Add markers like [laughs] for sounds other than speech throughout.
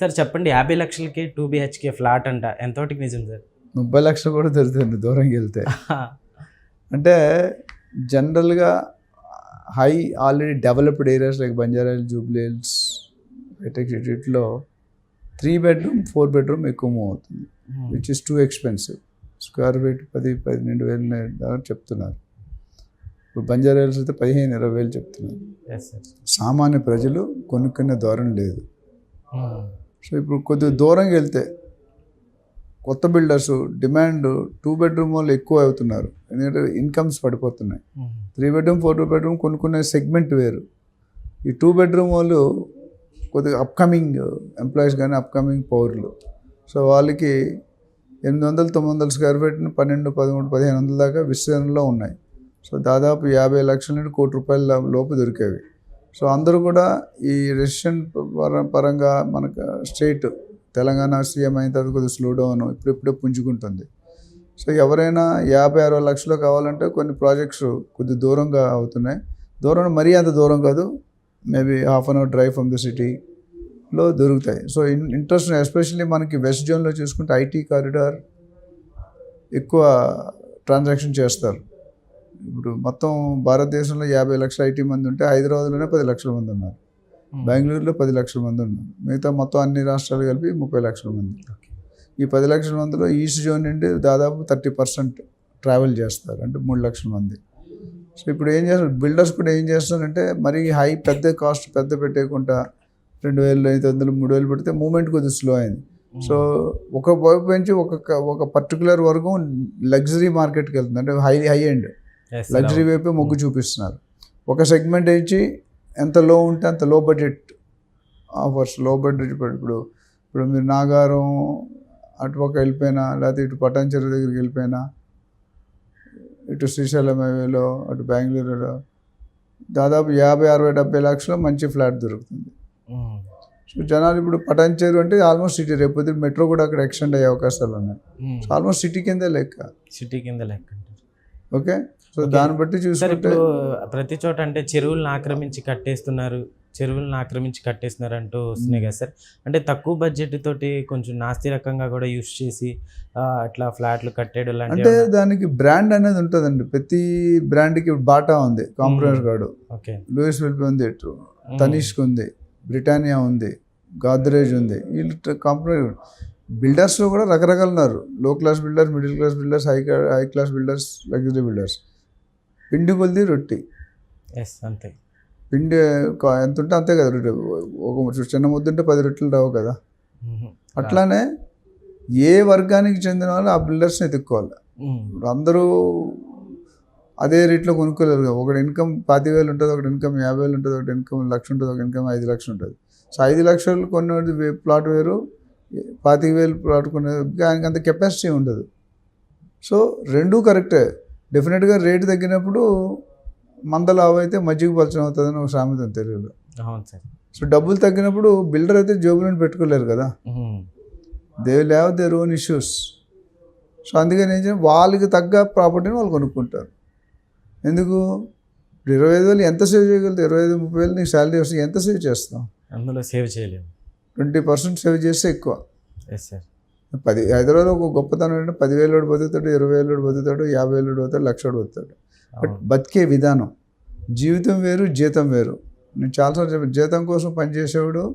Sir చెప్పండి. యాభై లక్షలకి టూ బిహెచ్కే ఫ్లాట్ అంట. ఎంతోటికి నిజం సార్? ముప్పై లక్షలు కూడా దొరుకుతుంది దూరంకి వెళ్తే. [laughs] అంటే జనరల్గా high already developed areas like బంజారాలు Jubilee Hills three bedroom four bedroom ఎక్కువ మూవ్ అవుతుంది. Which is too expensive square feet పది పన్నెండు వేలు చెప్తున్నారు. ఇప్పుడు బంజారా హిల్స్ అయితే పదిహేను ఇరవై వేలు చెప్తున్నారు. సామాన్య ప్రజలు కొనుక్కునే ధోరణి లేదు. సో ఇప్పుడు కొద్దిగా దూరంగా వెళ్తే కొత్త బిల్డర్స్ డిమాండ్ టూ బెడ్రూమ్ వాళ్ళు ఎక్కువ అవుతున్నారు. ఎందుకంటే ఇన్కమ్స్ పడిపోతున్నాయి. త్రీ బెడ్రూమ్ ఫోర్ బెడ్రూమ్ కొనుక్కునే సెగ్మెంట్ వేరు. ఈ టూ బెడ్రూమ్ వాళ్ళు కొద్దిగా అప్కమింగ్ ఎంప్లాయీస్ కానీ అప్కమింగ్ పౌరులు. సో వాళ్ళకి ఎనిమిది వందలు తొమ్మిది వందల స్క్వేర్ ఫీట్ పన్నెండు పదమూడు పదిహేను వందల దాకా విస్తీర్ణంలో ఉన్నాయి. సో దాదాపు యాభై లక్షల నుండి కోటి రూపాయల లోపు దొరికేవి. సో అందరూ కూడా ఈ రెసిషన్ పర పరంగా మనకు స్టేట్ తెలంగాణ సీఎం అయిన తర్వాత కొద్దిగా స్లో డౌన్ ఇప్పుడిప్పుడే పుంజుకుంటుంది. సో ఎవరైనా యాభై అరవై లక్షలు కావాలంటే కొన్ని ప్రాజెక్ట్స్ కొద్ది దూరంగా అవుతున్నాయి. దూరం మరీ అంత దూరం కాదు. Maybe half an hour drive from the సిటీలో దొరుకుతాయి. సో ఇన్ ఇంట్రెస్ట్ ఎస్పెషల్లీ మనకి వెస్ట్ జోన్లో చూసుకుంటే ఐటీ కారిడార్ ఎక్కువ ట్రాన్సాక్షన్ చేస్తారు. ఇప్పుడు మొత్తం భారతదేశంలో యాభై లక్షల ఐటీ మంది ఉంటే హైదరాబాద్లోనే పది లక్షల మంది ఉన్నారు. బెంగళూరులో పది లక్షల మంది ఉన్నారు. మిగతా మొత్తం అన్ని రాష్ట్రాలు కలిపి ముప్పై లక్షల మంది. ఈ పది లక్షల మందిలో ఈస్ట్ జోన్ నుండి దాదాపు థర్టీ పర్సెంట్ ట్రావెల్ చేస్తారు. అంటే మూడు లక్షల మంది. సో ఇప్పుడు ఏం చేస్తారు? బిల్డర్స్ కూడా ఏం చేస్తారంటే మరీ హై పెద్ద కాస్ట్ పెద్ద పెట్టేయకుండా రెండు వేలు ఐదు వందలు మూడు వేలు పెడితే మూమెంట్ కొద్దిగా స్లో అయింది. సో ఒక వైపు నుంచి ఒక ఒక పర్టికులర్ వరకు లగ్జరీ మార్కెట్కి వెళ్తుంది. అంటే హై హై ఎండ్. లగ్జరీ వైపే మొగ్గు చూపిస్తున్నారు. ఒక సెగ్మెంట్ ఇచ్చి ఎంత లో ఉంటే అంత లో బడ్జెట్ ఆఫర్స్లో బడ్జెట్ ఇప్పుడు ఇప్పుడు మీరు నాగారం అటుపక్క వెళ్ళిపోయినా లేకపోతే ఇటు పటాన్చెరు దగ్గరికి వెళ్ళిపోయినా ఇటు శ్రీశైలం హైవేలో అటు బెంగళూరులో దాదాపు యాభై అరవై డెబ్బై లక్షలు మంచి ఫ్లాట్ దొరుకుతుంది. సో జనాలు ఇప్పుడు పటాన్చెరు అంటే ఆల్మోస్ట్ సిటీ రేపు పొద్దున్న మెట్రో కూడా అక్కడ ఎక్స్టెండ్ అయ్యే అవకాశాలు ఉన్నాయి. ఆల్మోస్ట్ సిటీ కిందే లెక్క. సిటీ కింద లెక్క. ఓకే సో దాన్ని బట్టి చూసుకుంటే ఇప్పుడు ప్రతి చోట అంటే చెరువులను ఆక్రమించి కట్టేస్తున్నారు చెరువులను ఆక్రమించి కట్టేస్తున్నారు అంటూ వస్తున్నాయి కదా సార్. అంటే తక్కువ బడ్జెట్ తోటి కొంచెం నాస్తి రకంగా కూడా యూస్ చేసి అట్లా ఫ్లాట్లు కట్టేయడం అంటే లాంటివి దానికి బ్రాండ్ అనేది ఉంటుందండి. ప్రతి బ్రాండ్కి బాటా ఉంది కాంప్రమైజ్ గార్డు ఓకే. లూయిస్ విల్పి ఉంది తనిష్క్ ఉంది బ్రిటానియా ఉంది గాద్రేజ్ ఉంది. వీళ్ళు కాంప్రమైజ్ బిల్డర్స్లో కూడా రకరకాలు ఉన్నారు low class builders middle class builders high high class builders luxury builders. పిండి కొలిది రొట్టి. ఎస్ అంతే. పిండి ఎంత ఉంటే అంతే కదా రొట్టె. ఒక చిన్న ముద్ద ఉంటే పది రొట్టెలు రావు కదా. అట్లానే ఏ వర్గానికి చెందిన వాళ్ళు ఆ బిల్డర్స్ని ఎత్తుక్కోవాలి. అందరూ అదే రేట్లో కొనుక్కోలేరు కదా. ఒకటి ఇన్కమ్ పాతి వేలు ఉంటుంది ఒకటి ఇన్కమ్ యాభై వేలు ఉంటుంది ఒకటి ఇన్కమ్ లక్ష ఉంటుంది ఒక ఇన్కమ్ ఐదు లక్షలు ఉంటుంది. సో ఐదు లక్షలు కొన్నది వే- ప్లాట్ వేరు పాతిక వేలు ప్లాట్ కొనేది దానికి అంత కెపాసిటీ ఉండదు. సో రెండూ కరెక్టే. డెఫినెట్గా రేటు తగ్గినప్పుడు మంద లావు అయితే మజ్జిగ పలచడం అవుతుందని ఒక సామెత తెలుగులో. అవును సార్. సో డబ్బులు తగ్గినప్పుడు బిల్డర్ అయితే జోబులను పెట్టుకోలేరు కదా. They will have their own issues so అందుకని ఏం చేయాలి? వాళ్ళకి తగ్గ ప్రాపర్టీని వాళ్ళు కొనుక్కుంటారు. ఎందుకు? ఇప్పుడు ఇరవై ఐదు వేలు ఎంత సేవ్ చేయగలుగుతావు? ఇరవై ఐదు ముప్పై వేలు నీకు శాలరీ వస్తే ఎంత సేవ్ చేస్తాం అందులో సేవ్ చేయలేము. ట్వంటీ పర్సెంట్ సేవ్ చేస్తే ఎక్కువ. ఎస్ సార్ పది హైదరాబాద్లో ఒక గొప్పతనం ఏంటంటే పదివేలు వాడు బతుకుతాడు ఇరవై వేలు వాడు బతుకుతాడు యాభై వేలు వాడు బతుకుతాడు లక్ష వాడు బతుకుతాడు. బట్ బతికే విధానం జీవితం వేరు జీతం వేరు. నేను చాలాసార్లు చెప్పాను జీతం కోసం పనిచేసేవాడు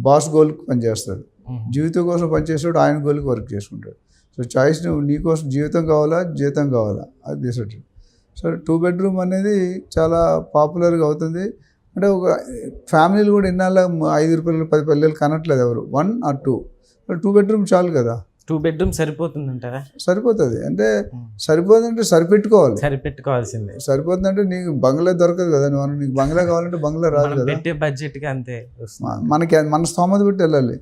బాస్ గోల్కి పనిచేస్తాడు. జీవితం కోసం పనిచేసేవాడు ఆయన గోల్కి వర్క్ చేసుకుంటాడు. సో చాయిస్ నువ్వు నీ కోసం జీవితం కావాలా జీతం కావాలా? అది డిసైడ్ సో టూ బెడ్రూమ్ అనేది చాలా పాపులర్గా అవుతుంది. అంటే ఒక ఫ్యామిలీలు కూడా ఇన్నాళ్ళ ఐదు రూపాయలు పది పల్లెలు కనట్లేదు ఎవరు. One or two. Two bedroom చాలు కదా. టూ బెడ్రూమ్ సరిపోతుందంటారా? సరిపోతుంది. అంటే సరిపోతుందంటే సరిపెట్టుకోవాలి. సరిపెట్టుకోవాల్సిందే. సరిపోతుందంటే నీకు బంగ్లా దొరకదు కదా నువ్వు నీకు బంగ్లా కావాలంటే బంగ్లా రాదు కదా. పెట్టే బడ్జెట్కి అంతే మనకి మన స్తోమత పెట్టి వెళ్ళాలి.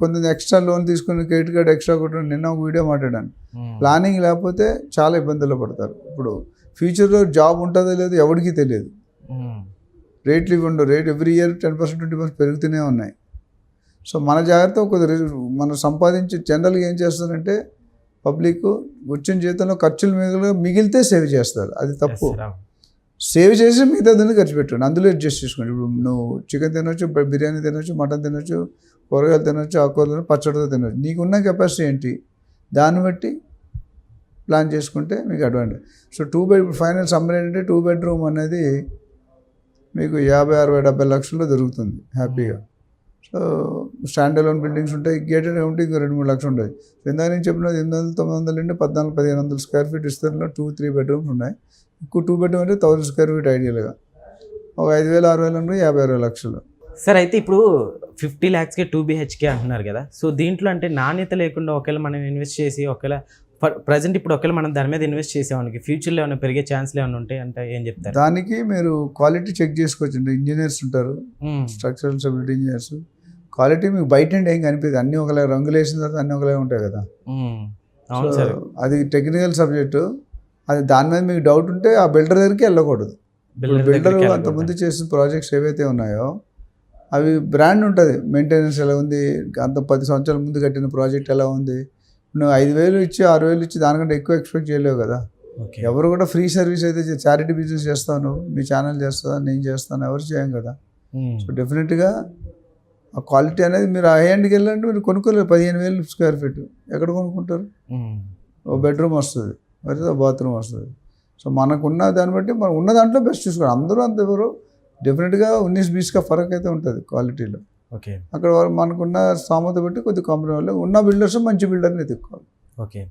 కొంచెం ఎక్స్ట్రా లోన్ తీసుకుని క్రెడిట్ కార్డ్ ఎక్స్ట్రా కొట్టడం నిన్న ఒక వీడియో మాట్లాడాను. ప్లానింగ్ లేకపోతే చాలా ఇబ్బందులు పడతారు. ఇప్పుడు ఫ్యూచర్లో జాబ్ ఉంటుందో లేదో ఎవరికీ తెలియదు. రేట్లు ఇవి ఉండవు rate every year ten percent twenty percent పెరుగుతూనే ఉన్నాయి. సో మన జాగ్రత్త ఒక మనం సంపాదించి జనరల్గా ఏం చేస్తారంటే పబ్లిక్ వచ్చిన జీతంలో ఖర్చులు మిగిలి మిగిలితే సేవ్ చేస్తారు. అది తప్పు. సేవ్ చేసి మిగతా దాన్ని ఖర్చు పెట్టండి. అందులో అడ్జస్ట్ చేసుకోండి. ఇప్పుడు నువ్వు చికెన్ తినొచ్చు బిర్యానీ తినొచ్చు మటన్ తినొచ్చు కూరగాయలు తినొచ్చు ఆకుకూరలు పచ్చడితో తినొచ్చు. నీకున్న కెపాసిటీ ఏంటి? దాన్ని బట్టి ప్లాన్ చేసుకుంటే మీకు advantage. So two bed final summary ఏంటంటే టూ బెడ్రూమ్ అనేది మీకు యాభై అరవై డెబ్బై లక్షల్లో దొరుకుతుంది హ్యాపీగా. సో స్టాండ్ అలోన్ బిల్డింగ్స్ ఉంటాయి గేటెడ్ ఉంటే ఇంకో రెండు మూడు లక్షలు ఉంటాయి ఇందాక నేను చెప్పినది ఎనిమిది వందలు తొమ్మిది వందలు నుండి పద్నాలుగు పదిహేను వందల స్క్వేర్ ఫీట్ ఇస్తారులో టూ త్రీ బెడ్రూమ్స్ ఉన్నాయి. ఎక్కువ టూ బెడ్రూమ్ అంటే థౌసండ్ స్క్వేర్ ఫీట్ ఐడియల్గా ఒక ఐదు వేలు ఆరు వేలు అంటే యాభై అరవై లక్షలు. సార్ అయితే ఇప్పుడు ఫిఫ్టీ ల్యాక్స్కే టూ బీహెచ్కే అంటున్నారు కదా. సో దీంట్లో అంటే నాణ్యత లేకుండా ఒకవేళ మనం ఇన్వెస్ట్ చేసి ఒకవేళ ప్రజెంట్ ఇప్పుడు ఒకవేళ మనం దాని మీద ఇన్వెస్ట్ చేసామనికి ఫ్యూచర్లో ఏమైనా పెరిగే ఛాన్స్లు ఏమైనా ఉంటాయి అంటే ఏం చెప్తారు? దానికి మీరు క్వాలిటీ చెక్ చేసుకోవచ్చు. ఇంజనీర్స్ ఉంటారు. స్ట్రక్చరల్ స్టెబిలిటీ ఇంజనీర్స్ క్వాలిటీ మీకు బయట ఏం కనిపించదు. అన్నీ ఒకలా రంగులు వేసిన తర్వాత అన్నీ ఒకలా ఉంటాయి కదా. అది టెక్నికల్ సబ్జెక్టు అది దాని మీద మీకు డౌట్ ఉంటే ఆ బిల్డర్ దగ్గరికి వెళ్ళకూడదు. బిల్డర్ అంతకుముందు చేసిన ప్రాజెక్ట్స్ ఏవైతే ఉన్నాయో అవి బ్రాండ్ ఉంటుంది. మెయింటెనెన్స్ ఎలా ఉంది? అంత పది సంవత్సరాల ముందు కట్టిన ప్రాజెక్ట్ ఎలా ఉంది? నువ్వు ఐదు వేలు ఇచ్చి ఆరు వేలు ఇచ్చి దానికంటే ఎక్కువ ఎక్స్పెక్ట్ చేయలేవు కదా. ఎవరు కూడా ఫ్రీ సర్వీస్ అయితే చారిటీ బిజినెస్ చేస్తాను మీ ఛానల్ చేస్తా నేను చేస్తాను ఎవరు చేయం కదా. సో డెఫినెట్గా ఆ క్వాలిటీ అనేది మీరు ఆ హ్యాండ్కి వెళ్ళాలంటే మీరు కొనుక్కోలేరు పదిహేను వేలు స్క్వేర్ ఫీట్ ఎక్కడ కొనుక్కుంటారు? మ్మ్. ఓ బెడ్రూమ్ వస్తుంది మరి బాత్రూమ్ వస్తుంది. సో మనకున్న దాన్ని బట్టి మనం ఉన్న దాంట్లో బెస్ట్ చూసుకోవాలి. అందరూ అంత ఎవరు? డెఫినెట్గా ఉన్నీస్ బీస్గా ఫరక్ అయితే ఉంటుంది క్వాలిటీలో ఓకే. అక్కడ వాళ్ళు మనకున్న స్థామత బట్టి కొద్ది వాళ్ళు ఉన్న బిల్డర్స్ మంచి బిల్డర్ని ఎత్తుక్కోవాలి ఓకే.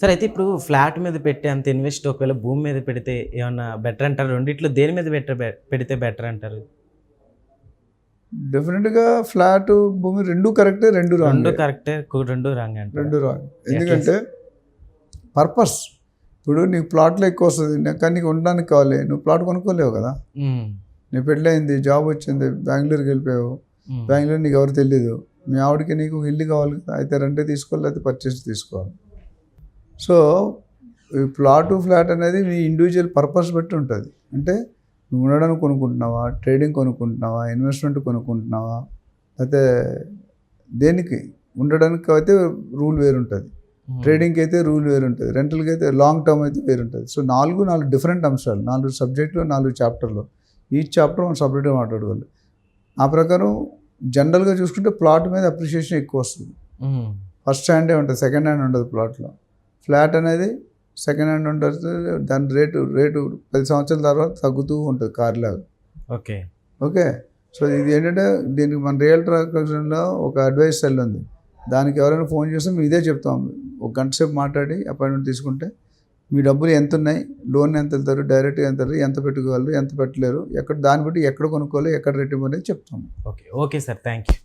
సార్ అయితే ఇప్పుడు ఫ్లాట్ మీద పెట్టి అంత ఇన్వెస్ట్ ఒకవేళ భూమి మీద పెడితే ఏమన్నా బెటర్ అంటారు? రెండిట్లో దేని మీద బెటర్ పెడితే బెటర్ అంటారు? డెఫినెట్గా ఫ్లాట్ భూమి రెండు కరెక్టే రెండు రెండు రాంగ్ కరెక్టే రెండు రాంగ్ అంటారు. రెండు రాంగ్ ఎందుకంటే పర్పస్ ఇప్పుడు నీకు ప్లాట్లో ఎక్కువ వస్తుంది కానీ నీకు ఉండడానికి కావాలి. నువ్వు ప్లాట్ కొనుక్కోలేవు కదా. నీ పెళ్ళయింది జాబ్ వచ్చింది బెంగళూరుకి వెళ్ళిపోయావు. బెంగళూరు నీకు ఎవరు తెలియదు మీ ఆవిడకి నీకు ఇల్లు కావాలి కదా అయితే రెంటే తీసుకోవాలి అయితే పర్చేస్ తీసుకోవాలి. సో ఈ ప్లాట్ ఫ్లాట్ అనేది మీ ఇండివిజువల్ పర్పస్ బట్టి ఉంటుంది. అంటే నువ్వు ఉండడానికి కొనుక్కుంటున్నావా ట్రేడింగ్ కొనుక్కుంటున్నావా ఇన్వెస్ట్మెంట్ కొనుక్కుంటున్నావా అయితే దేనికి? ఉండడానికి అయితే రూల్ వేరు ఉంటుంది మ్మ్. ట్రేడింగ్కి అయితే రూల్ వేరు ఉంటుంది రెంటల్కి అయితే లాంగ్ టర్మ్ అయితే వేరు ఉంటుంది సో నాలుగు నాలుగు డిఫరెంట్ అంశాలు నాలుగు సబ్జెక్టులు నాలుగు చాప్టర్లు ఈ చాప్టర్ మనం సపరేట్గా మాట్లాడుకోవాలి ఆ ప్రకారం జనరల్గా చూసుకుంటే ప్లాట్ మీద అప్రిషియేషన్ ఎక్కువ వస్తుంది. ఫస్ట్ హ్యాండే ఉంటుంది సెకండ్ హ్యాండ్ ఉండదు ప్లాట్లో ఫ్లాట్ అనేది సెకండ్ హ్యాండ్ ఉంటుంది దాని రేటు రేటు పది సంవత్సరాల తర్వాత తగ్గుతూ ఉంటుంది కార్ లాగా. ఓకే. ఓకే? సో ఇది ఏంటంటే దీనికి మన రియల్ ట్రాన్సాక్షన్లో ఒక అడ్వైస్ సెల్ ఉంది. దానికి ఎవరైనా ఫోన్ చేస్తే మేము ఇదే చెప్తాం. ఒక గంట సేపు మాట్లాడి అపాయింట్మెంట్ తీసుకుంటే మీ డబ్బులు ఎంత ఉన్నాయి లోన్ ఎంత వెళ్తారు? డైరెక్ట్గా ఎంత ఎంత పెట్టుకోవాలి? ఎంత పెట్టలేరు? ఎక్కడ దాన్ని బట్టి ఎక్కడ కొనుక్కోవాలి? ఎక్కడ రెట్టింపు అనేది చెప్తాము. Okay. Okay sir. Thank you